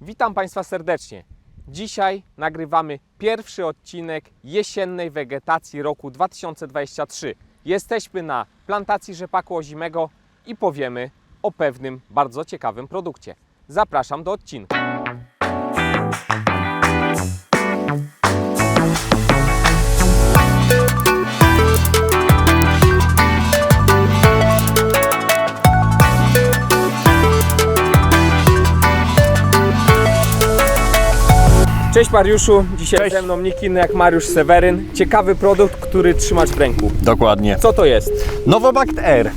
Witam Państwa serdecznie. Dzisiaj nagrywamy pierwszy odcinek jesiennej wegetacji roku 2023. Jesteśmy na plantacji rzepaku ozimego i powiemy o pewnym bardzo ciekawym produkcie. Zapraszam do odcinka. Cześć Mariuszu, dzisiaj Cześć. ze mną nikt inny jak Mariusz Seweryn. Ciekawy produkt, który trzymasz w ręku. Dokładnie. Co to jest? Novobact R.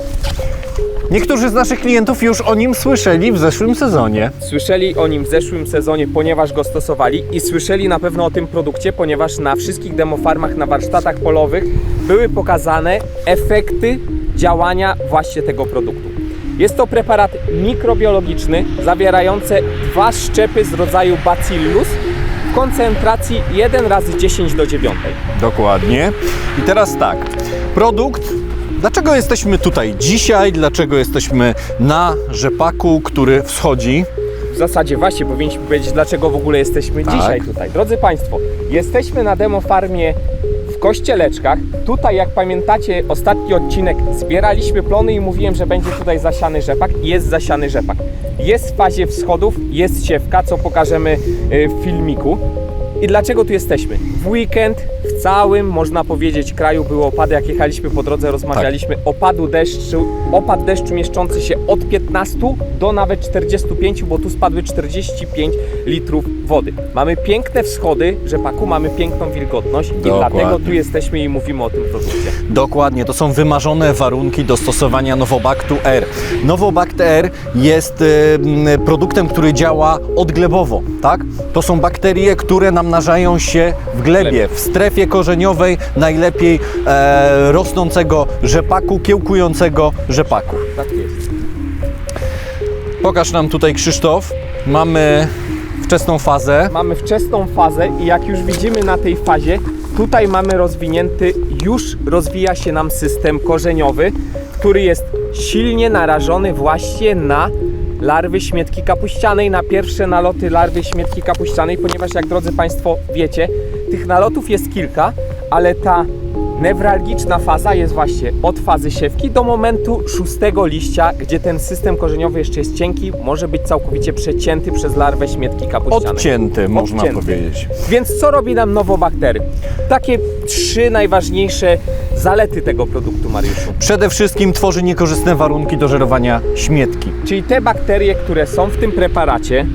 Niektórzy z naszych klientów już o nim słyszeli w zeszłym sezonie. Słyszeli o nim w zeszłym sezonie, ponieważ go stosowali i słyszeli na pewno o tym produkcie, ponieważ na wszystkich demofarmach, na warsztatach polowych były pokazane efekty działania właśnie tego produktu. Jest to preparat mikrobiologiczny zawierający dwa szczepy z rodzaju Bacillus w koncentracji 1 razy 10 do 9. Dokładnie. I teraz tak. Produkt. Dlaczego jesteśmy tutaj dzisiaj? Dlaczego jesteśmy na rzepaku, który wschodzi? W zasadzie właśnie powinniśmy powiedzieć, dlaczego w ogóle jesteśmy Tak. dzisiaj tutaj. Drodzy Państwo, jesteśmy na demo farmie w Kościeleczkach. Tutaj, jak pamiętacie, ostatni odcinek zbieraliśmy plony i mówiłem, że będzie tutaj zasiany rzepak. Jest zasiany rzepak. Jest w fazie wschodów, jest siewka, co pokażemy y, w filmiku. I dlaczego tu jesteśmy? W weekend w całym, można powiedzieć, kraju były opady. Jak jechaliśmy po drodze, rozmawialiśmy opadu deszczu, opad deszczu mieszczący się od 15 do nawet 45, bo tu spadły 45 litrów wody. Mamy piękne wschody rzepaku, mamy piękną wilgotność i Dokładnie. dlatego tu jesteśmy i mówimy o tym produkcie. Dokładnie, to są wymarzone warunki do stosowania Novobactu R. Novobact R jest produktem, który działa odglebowo, tak? To są bakterie, które namnażają się w glebie, w strefie korzeniowej najlepiej e, rosnącego rzepaku, kiełkującego rzepaku. Tak jest. Pokaż nam tutaj Krzysztof. Mamy wczesną fazę. Mamy wczesną fazę i jak już widzimy na tej fazie, tutaj mamy rozwinięty, już rozwija się nam system korzeniowy, który jest silnie narażony właśnie na larwy śmietki kapuścianej, na pierwsze naloty larwy śmietki kapuścianej, ponieważ jak drodzy Państwo wiecie, tych nalotów jest kilka, ale ta newralgiczna faza jest właśnie od fazy siewki do momentu szóstego liścia, gdzie ten system korzeniowy jeszcze jest cienki, może być całkowicie przecięty przez larwę śmietki kapuścianej. Odcięty, można Odcięty. powiedzieć. Więc co robi nam nowobaktery? Takie trzy najważniejsze zalety tego produktu, Mariuszu. Przede wszystkim tworzy niekorzystne warunki do żerowania śmietki. Czyli te bakterie, które są w tym preparacie,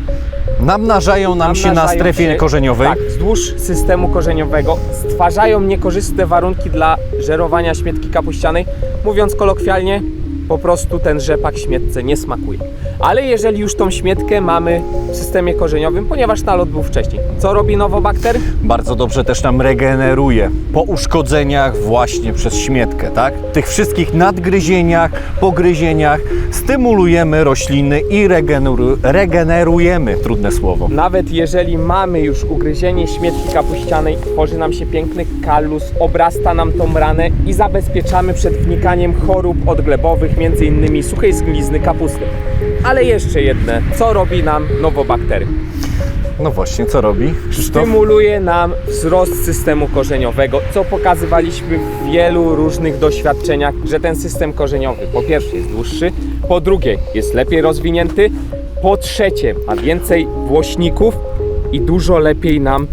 Namnażają nam się na namnażają strefie się, korzeniowej. Tak, wzdłuż systemu korzeniowego stwarzają niekorzystne warunki dla żerowania śmietki kapuścianej. Mówiąc kolokwialnie, po prostu ten rzepak śmietce nie smakuje. Ale jeżeli już tą śmietkę mamy w systemie korzeniowym, ponieważ nalot był wcześniej, co robi nowobakter? Bardzo dobrze też nam regeneruje po uszkodzeniach właśnie przez śmietkę, tak? Tych wszystkich nadgryzieniach, pogryzieniach stymulujemy rośliny i regeneru- regenerujemy, trudne słowo. Nawet jeżeli mamy już ugryzienie śmietki kapuścianej, tworzy nam się piękny kalus, obrasta nam tą ranę i zabezpieczamy przed wnikaniem chorób odglebowych, innymi suchej zgnilizny kapusty. Ale jeszcze jedne, co robi nam nowobaktery? No właśnie, co robi Krzysztof? Stymuluje nam wzrost systemu korzeniowego, co pokazywaliśmy w wielu różnych doświadczeniach, że ten system korzeniowy po pierwsze jest dłuższy, po drugie jest lepiej rozwinięty, po trzecie ma więcej włośników i dużo lepiej nam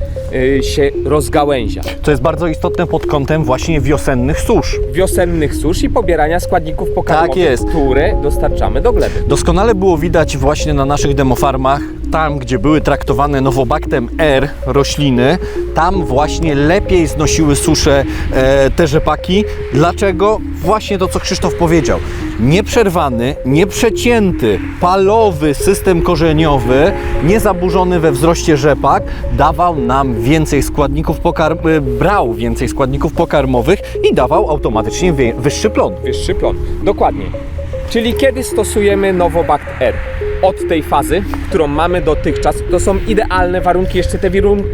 się rozgałęzia. To jest bardzo istotne pod kątem właśnie wiosennych susz. Wiosennych susz i pobierania składników pokarmowych, Tak które dostarczamy do gleby. Doskonale było widać właśnie na naszych demofarmach, tam gdzie były traktowane nowobaktem R rośliny, tam właśnie lepiej znosiły susze e, te rzepaki. Dlaczego? Właśnie to, co Krzysztof powiedział. Nieprzerwany, nieprzecięty, palowy system korzeniowy, niezaburzony we wzroście rzepak, dawał nam więcej składników pokarm, e, brał więcej składników pokarmowych i dawał automatycznie wyższy plon. Wyższy plon. Dokładnie. Czyli kiedy stosujemy Novobakt R? Od tej fazy, którą mamy dotychczas. To są idealne warunki, jeszcze te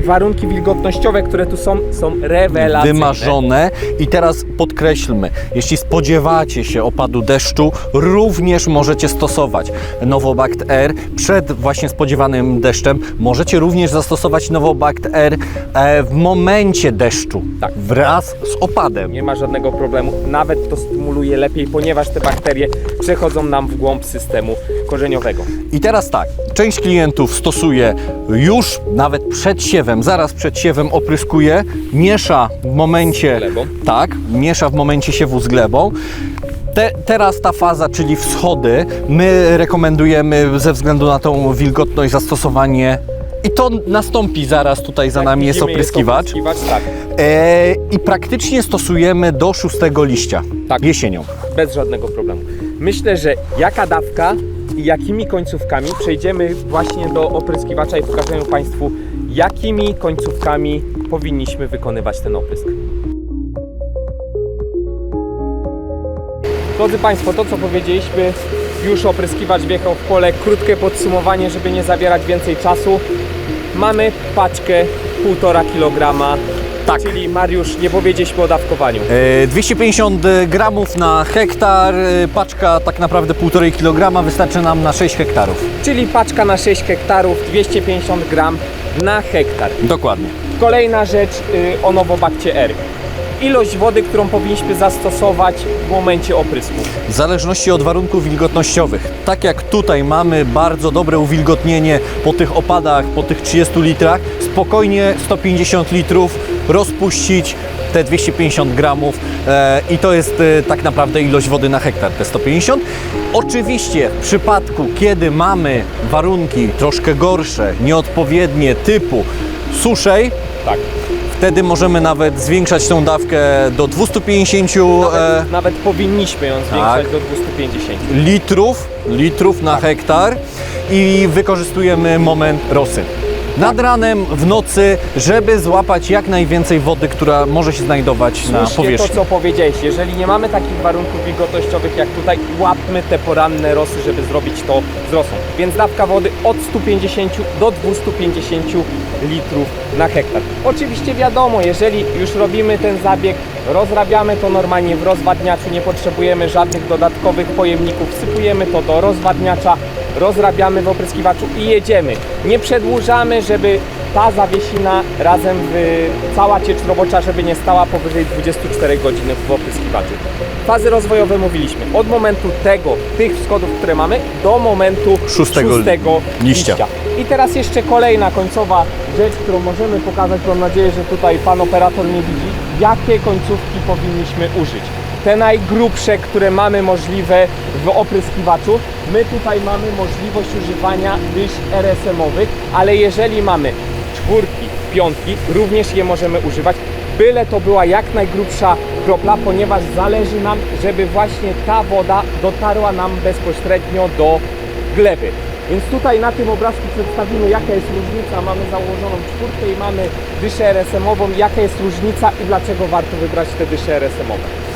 warunki wilgotnościowe, które tu są, są rewelacyjne. wymarzone. I teraz podkreślmy, jeśli spodziewacie się opadu deszczu, również możecie stosować Novobact R przed właśnie spodziewanym deszczem. Możecie również zastosować Novobact R e, w momencie deszczu, Tak. wraz z opadem. Nie ma żadnego problemu, nawet to stymuluje lepiej, ponieważ te bakterie przechodzą nam w głąb systemu korzeniowego. I teraz tak, część klientów stosuje już nawet przed siewem, zaraz przed siewem opryskuje, miesza w momencie. Glebą. Tak, miesza w momencie siewu z glebą. Te, teraz ta faza, czyli wschody, my rekomendujemy ze względu na tą wilgotność zastosowanie. I to nastąpi zaraz tutaj za Jak nami jest opryskiwacz. opryskiwacz tak, E, I praktycznie stosujemy do szóstego liścia Tak. jesienią. bez żadnego problemu. Myślę, że jaka dawka jakimi końcówkami przejdziemy właśnie do opryskiwacza i pokażemy Państwu, jakimi końcówkami powinniśmy wykonywać ten oprysk. Drodzy Państwo, to co powiedzieliśmy, już opryskiwacz wjechał w pole. Krótkie podsumowanie, żeby nie zabierać więcej czasu. Mamy paczkę 1,5 kg. Tak. Czyli Mariusz, nie powiedzieliśmy o dawkowaniu. E, 250 gramów na hektar, e, paczka tak naprawdę 1,5 kg wystarczy nam na 6 hektarów. Czyli paczka na 6 hektarów, 250 gram na hektar. Dokładnie. Kolejna rzecz y, o Nowobakcie R. Ilość wody, którą powinniśmy zastosować w momencie oprysku. W zależności od warunków wilgotnościowych. Tak jak tutaj mamy bardzo dobre uwilgotnienie po tych opadach, po tych 30 litrach, spokojnie 150 litrów rozpuścić te 250 gramów e, i to jest e, tak naprawdę ilość wody na hektar, te 150. Oczywiście w przypadku, kiedy mamy warunki troszkę gorsze, nieodpowiednie typu suszej. Wtedy możemy nawet zwiększać tą dawkę do 250 e, Nawet, nawet powinniśmy ją zwiększać tak. do 250. litrów, litrów na hektar i wykorzystujemy moment rosy. Nad ranem, w nocy, żeby złapać jak najwięcej wody, która może się znajdować na Słusznie powierzchni. to, co powiedziałeś. Jeżeli nie mamy takich warunków wilgotnościowych jak tutaj, łapmy te poranne rosy, żeby zrobić to Więc dawka wody od 150 do 250 litrów na hektar. Oczywiście wiadomo, jeżeli już robimy ten zabieg, rozrabiamy to normalnie w rozwadniaczu, nie potrzebujemy żadnych dodatkowych pojemników, wsypujemy to do rozwadniacza, rozrabiamy w opryskiwaczu i jedziemy. Nie przedłużamy, żeby ta zawiesina razem w cała ciecz robocza, żeby nie stała powyżej 24 godzin w opryskiwaczu. Fazy rozwojowe mówiliśmy. Od momentu tego, tych wschodów, które mamy, do momentu Szóstego szóstego liścia. liścia. I teraz jeszcze kolejna końcowa rzecz, którą możemy pokazać. Mam nadzieję, że tutaj pan operator nie widzi. Jakie końcówki powinniśmy użyć? Te najgrubsze, które mamy możliwe w opryskiwaczu. My tutaj mamy możliwość używania dysz RSM-owych, ale jeżeli mamy czwórki, piątki, również je możemy używać. Byle to była jak najgrubsza kropla, ponieważ zależy nam, żeby właśnie ta woda dotarła nam bezpośrednio do gleby. Więc tutaj na tym obrazku przedstawimy jaka jest różnica. Mamy założoną czwórkę i mamy dyszę RSM-ową. Jaka jest różnica i dlaczego warto wybrać te dysze RSM-owe.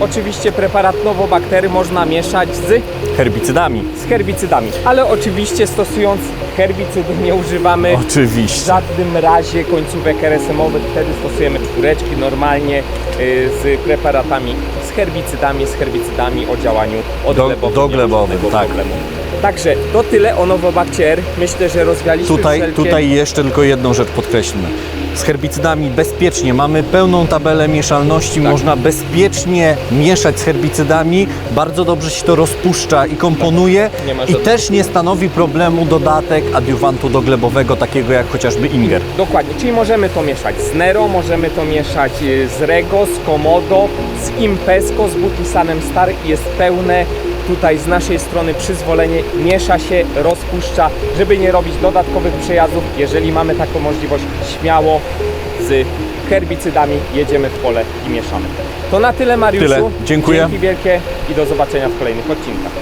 Oczywiście preparat nowobaktery można mieszać z Herbicydami. z herbicydami, ale oczywiście stosując herbicydy nie używamy w Oczywiście. żadnym razie końcówek RSM-owych, wtedy stosujemy czwóreczki normalnie y, z preparatami, z herbicydami, z herbicydami o działaniu odglebowym. doglebowym, ma żadnego tak. problemu. Także to tyle o Nowobakcie R. Myślę, że rozwialiśmy Tutaj, wszelkie... tutaj jeszcze tylko jedną rzecz podkreślmy. Z herbicydami bezpiecznie mamy pełną tabelę mieszalności, Tak. można bezpiecznie mieszać z herbicydami, bardzo dobrze się to rozpuszcza i komponuje ma i też nie stanowi problemu dodatek adiuwantu doglebowego takiego jak chociażby Inger. Dokładnie, czyli możemy to mieszać z Nero, możemy to mieszać y, z Rego, z Komodo, z Impesco, z Butisanem Star i jest pełne tutaj z naszej strony przyzwolenie, miesza się, rozpuszcza, żeby nie robić dodatkowych przejazdów. Jeżeli mamy taką możliwość, śmiało z herbicydami jedziemy w pole i mieszamy. To na tyle Mariuszu. Tyle. Dziękuję. Dzięki wielkie i do zobaczenia w kolejnych odcinkach.